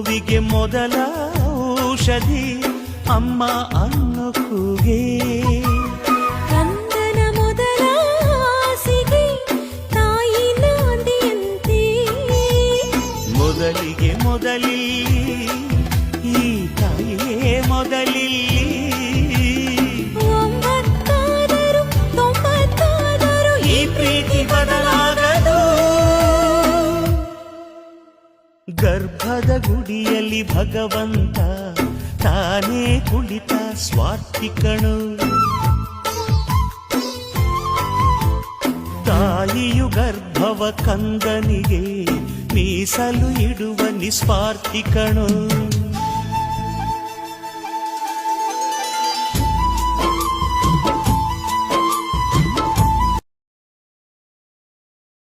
ನೋವಿಗೆ ಮೊದಲ ಔಷಧಿ ಅಮ್ಮ ಅನ್ನೋ ಕೂಗೆ ಕಂದನ ಮೊದಲ ಗರ್ಭದ ಗುಡಿಯಲ್ಲಿ ಭಗವಂತ ತಾನೇ ಕುಳಿತ ಸ್ವಾರ್ಥಿಕಣು ತಾಯಿಯು ಗರ್ಭವ ಕಂದನಿಗೆ ಮೀಸಲು ಇಡುವ ನಿಸ್ವಾರ್ಥಿಕಣು